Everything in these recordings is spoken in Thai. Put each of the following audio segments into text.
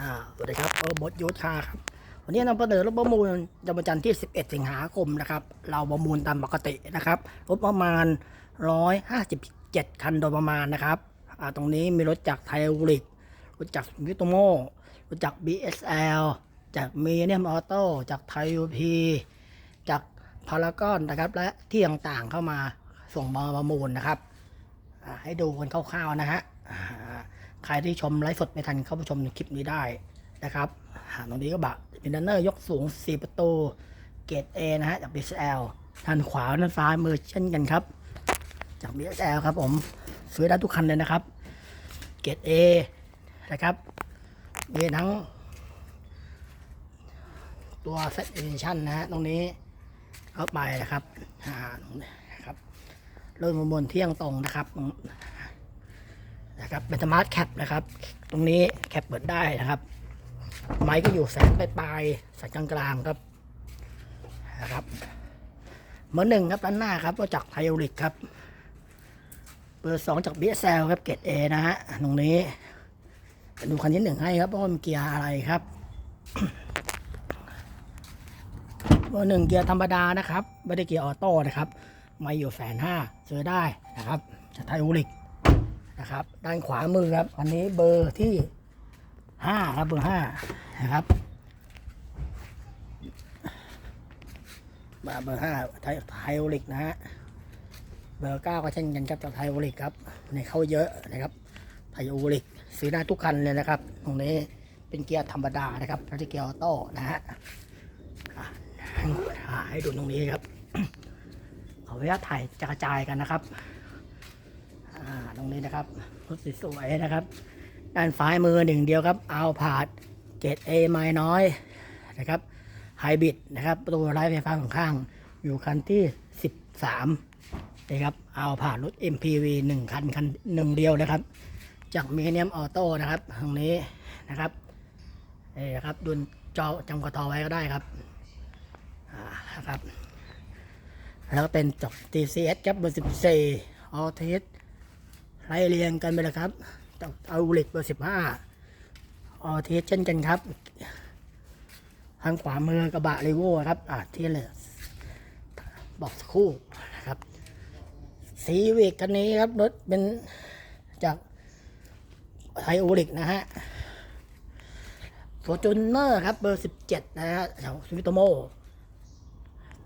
อ่าสวัสดีครับเออบดยุทธาครับ วันนี้นำเสนอรถประมูลจำวันจันทร์ที่ 11 สิงหาคมนะครับ เราประมูลตามปกตินะครับรถประมาณ 157 คันโดยประมาณนะครับอ่าตรงนี้มีรถจากไทยอุริกรถจากวิโตโมรถจาก BSL จากมีเนียมออโต้จากไทยยูพีจากพารากอนนะครับ และที่ต่างๆเข้ามาส่งมาประมูลนะครับ ให้ดูกันคร่าวๆนะฮะ ใครที่ชมไลฟ์สดไม่ทันเข้าไปชมในคลิปนี้ได้นะครับอ่าตรงนี้ก็บะเป็นดันเนอร์ยกสูง 4 ประตู เกรด A นะฮะจาก BSL ด้านขวาด้านซ้ายมือเช่นกันครับ จาก BSL ครับผมซื้อได้ทุกคันเลยนะครับ เกรด A นะครับ มีทั้ง ตัว Set Edition นนะฮะตรงนี้เข้าไปนะครับอ่าตรงนี้นะครับเริ่มประมวลเที่ยงตรงนะครับ นะครับเป็นสมาร์ทแคปนะครับ ตรงนี้แคปเปิดได้นะครับ ไม้ก็อยู่แสนปลายๆแสนกลางๆครับนะครับเบอร์หนึ่งครับด้านหน้าครับก็จากไทโอริกครับเบอร์สองจาก BSL ครับเกรดเอนะฮะตรงนี้ดูคันที่หนึ่งให้ครับว่ามันเกียร์อะไรครับเบอร์หนึ่งเกียร์ธรรมดานะครับ ไม่ได้เกียร์ออโต้นะครับไม่อยู่แสนห้าซื้อได้นะครับจากไทยอุลิก นะครับ ด้านขวามือครับ อันนี้เบอร์ที่ห้าครับเบอร์ห้านะครับมาเบอร์ห้าไทยไทยอุลิกนะฮะเบอร์เก้าก็เช่นกันครับจากไทยอุลิกครับในเข้าเยอะนะครับไทยอุลิกซื้อได้ทุกคันเลยนะครับ ตรงนี้เป็นเกียร์ธรรมดานะครับไม่ใช่เกียร์ออโต้นะฮะอะให้ดูตรงนี้ครับขออนุญาตถ่ายจะกระจายกันนะครับ ตรงนี้นะครับรถสวยๆนะครับ ด้านซ้ายมือหนึ่งเดียวครับเอาผาดเกตเอไม้น้อยนะครับไฮบริดนะครับประตูไร้ไฟฟ้าของข้าง อยู่คันที่ 13นะครับเอาผ่านรถ MPV หนึ่งคันคันหนึ่งเดียวนะครับ จากมีเนียมออโต้นะครับตรงนี้นะครับนี่นะครับดุนจอจำกระทอไว้ก็ได้ครับอ่านะครับ แล้วก็เป็นจบ TCS ครับเบอร์14ออเทส ไล่เรียงกันไปเลยครับจาเอาลิกเบอร์15ออเทสเช่นกันครับ ทางขวามือกระบะรีโวครับ อ่าที่เลยบอกสักครู่นะครับซีวิกคันนี้ครับรถเป็นจากไทโอลิกนะฮะฟอร์จูเนอร์ครับเบอร์17นะฮะแถวสวิโตโม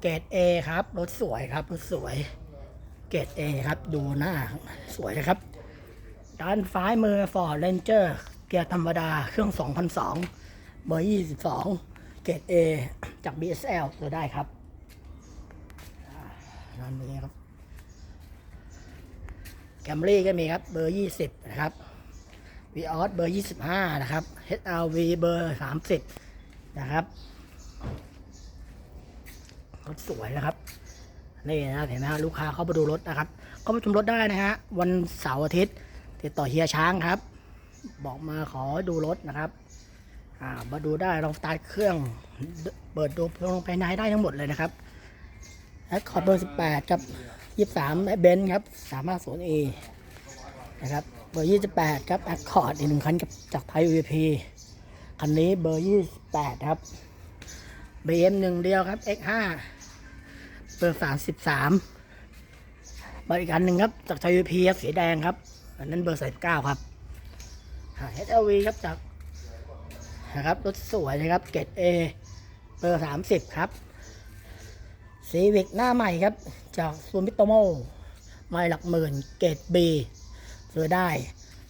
เกรดเอครับ รถสวยครับ รถสวย เกรดเอครับ ดูหน้า สวยนะครับ ด้านซ้ายมือ Ford Ranger เกียร์ธรรมดาเครื่อง 2002 เบอร์ 22 เกรดเอจาก BSL ตัวได้ครับอ่าด้านนี้ครับแคมรี่ก็มีครับ เบอร์ 20 นะครับ v ีออสเบอร์ 25 นะครับ HRV เบอร์ 30 นะครับรถสวยนะครับ นี่นะเห็นไหมลูกค้าเข้ามาดูรถนะครับเข้ามาชมรถได้นะฮะ วันเสาร์อาทิตย์ ติดต่อเฮียช้างครับ บอกมาขอดูรถนะครับอ่ามาดูได้ลองสตาร์ทเครื่องเปิดดูลงภายในได้ทั้งหมดเลยนะครับแอคคอร์ดเบอร์18 กับ 23เบนซ์ครับ350 e นะครับเบอร์ 28 ครับแอคคอร์ดอีกหนึ่งคันกับจากไทย VP คันนี้เบอร์ 28 ครับ BM หนึ่งเดียวครับ X5 เบอร์สามสิบสามบริการหนึ่งครับจากไทยพีครับสีแดงครับ อันนั้นเบอร์สามเก้าครับอ่า HLV ครับจากนะครับรถสวยนะครับเกรด A เบอร์สามสิบครับซีวิกหน้าใหม่ครับ จากซูมิโตโมไม่หลักหมื่นเกรด B ซื้อได้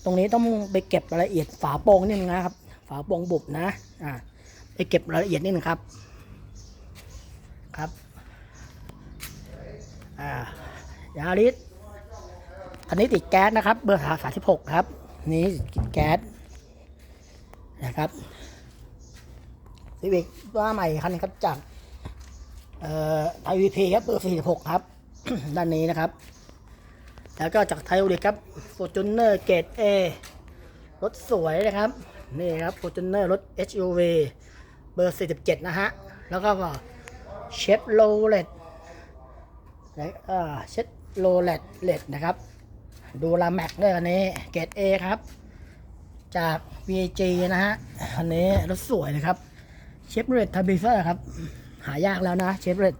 ตรงนี้ต้องไปเก็บรายละเอียดฝาโปร่งนิดนึงนะครับ ฝาโปร่งบุบนะอ่าไปเก็บรายละเอียดนิดนึงครับครับอ่ายาริส อันนี้ติดแก๊สนะครับ เบอร์สามสิบหกครับ นี้ติดแก๊สนะครับซีวิกตัวใหม่คันนี้ครับจากเอ่อไทยวีพีครับเบอร์สี่สิบหกครับ ด้านนี้นะครับ แล้วก็จากไทยอุลิครับฟอร์จูเนอร์เกตเอรถสวยนะครับ นี่ครับฟอร์จูเนอร์รถ SUV เบอร์47นะฮะ แล้วก็เชฟโรเลตเชฟโรเลตเลตนะครับ ดูลาแม็กด้วยอันนี้ เกรด A ครับ จาก VG นะฮะ อันนี้รถสวยเลยครับ เชฟเรดทาบิเซอร์ครับ หายากแล้วนะเชฟเรด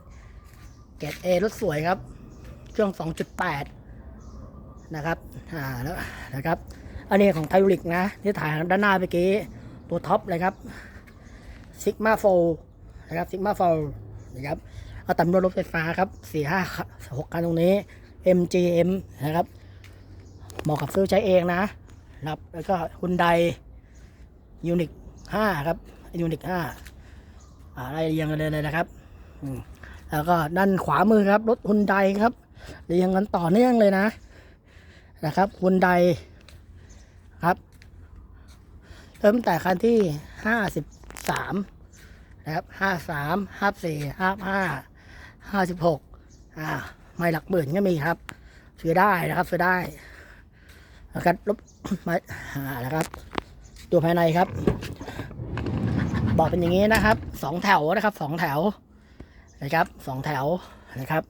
เกตเอรถสวยครับ เครื่อง 2.8 นะครับ อ่า แล้วนะครับ อันนี้ของไทลิกนะ ที่ถ่ายด้านหน้าเมื่อกี้ ตัวท็อปเลยครับซิกมาโฟนะครับซิกมาโฟนะครับเอาตำรวจรถไฟฟ้าครับสี่ห้าหกคันตรงนี้ MGM นะครับ เหมาะกับซื้อใช้เองนะครับ แล้วก็ฮุนไดยูนิค5ครับยูนิค5อะไรเรียงกันเลยเลยนะครับแล้วก็ด้านขวามือครับ รถฮุนไดครับ เรียงกันต่อเนื่องเลยนะ นะครับฮุนไดครับเริ่มแต่คันที่53นะครับ53 54 55 56อ่าไม่หลักหมื่นก็มีครับ ซื้อได้นะครับซื้อได้ นะครับรบมาอ่านะครับดูภายในครับ บอกเป็นอย่างนี้นะครับสองแถวนะครับสองแถวนะครับสองแถวนะครับ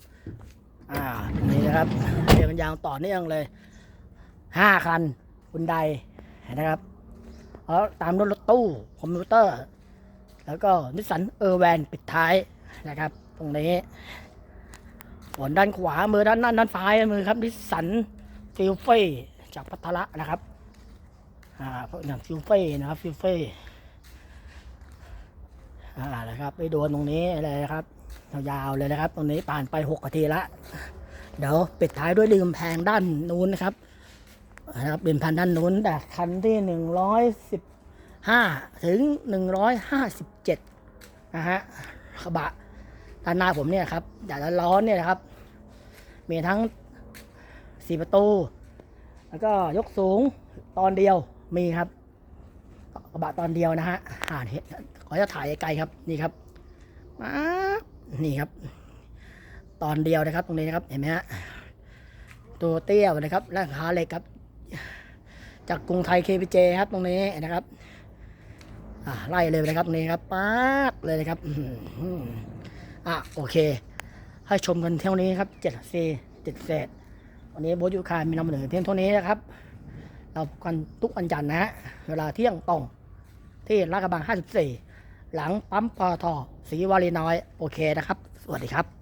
อ่านี่นะครับเรียงกันยาวต่อเนื่องเลยห้าคันคุณใดนะครับแล้วตามรถรถตู้คอมพิวเตอร์ แล้วก็นิสสันเออร์แวนปิดท้ายนะครับ ตรงนี้ส่วนด้านขวามือด้านนั้นด้านซ้ายมือครับนิสสันฟิลเฟ่ จากพัทละนะครับอ่าอย่างฟิลเฟ่นะครับฟิลเฟ่อ่านะครับไปโดนตรงนี้เลยนะครับยาวๆเลยนะครับ ตรงนี้ผ่านไปหกนาทีละเดี๋ยวปิดท้ายด้วยริมแพงด้านนู้นนะครับนะครับริมแพงด้านนู้นแต่คันที่หนึ่งร้อยสิบห้าถึงหนึ่งร้อยห้าสิบเจ็ดนะฮะกระบะด้านหน้าผมเนี่ยครับอย่าละล้อนเนี่ยนะครับ มีทั้งสี่ประตู แล้วก็ยกสูงตอนเดียวมีครับกระบะตอนเดียวนะฮะอ่านขอจะถ่ายไกลๆครับนี่ครับมานี่ครับ ตอนเดียวนะครับ ตรงนี้นะครับเห็นไหมฮะตัวเตี้ยวนะครับและขาเหล็กครับ จากกรุงไทย KPJ ครับตรงนี้นะครับไล่เลยนะครับตรงนี้ครับป๊าดเลยนะครับอะโอเค ให้ชมกันเท่านี้ครับเจ็ดซีเจ็ดเศษ วันนี้โบทยูคามีนำเสนอเพียงเท่านี้นะครับ เราพบกันทุกวันจันทร์นะฮะ เวลาเที่ยงตรง ที่ลาดกระบัง 54 หลังปั๊มปอทศรีวารีน้อย โอเคนะครับ สวัสดีครับ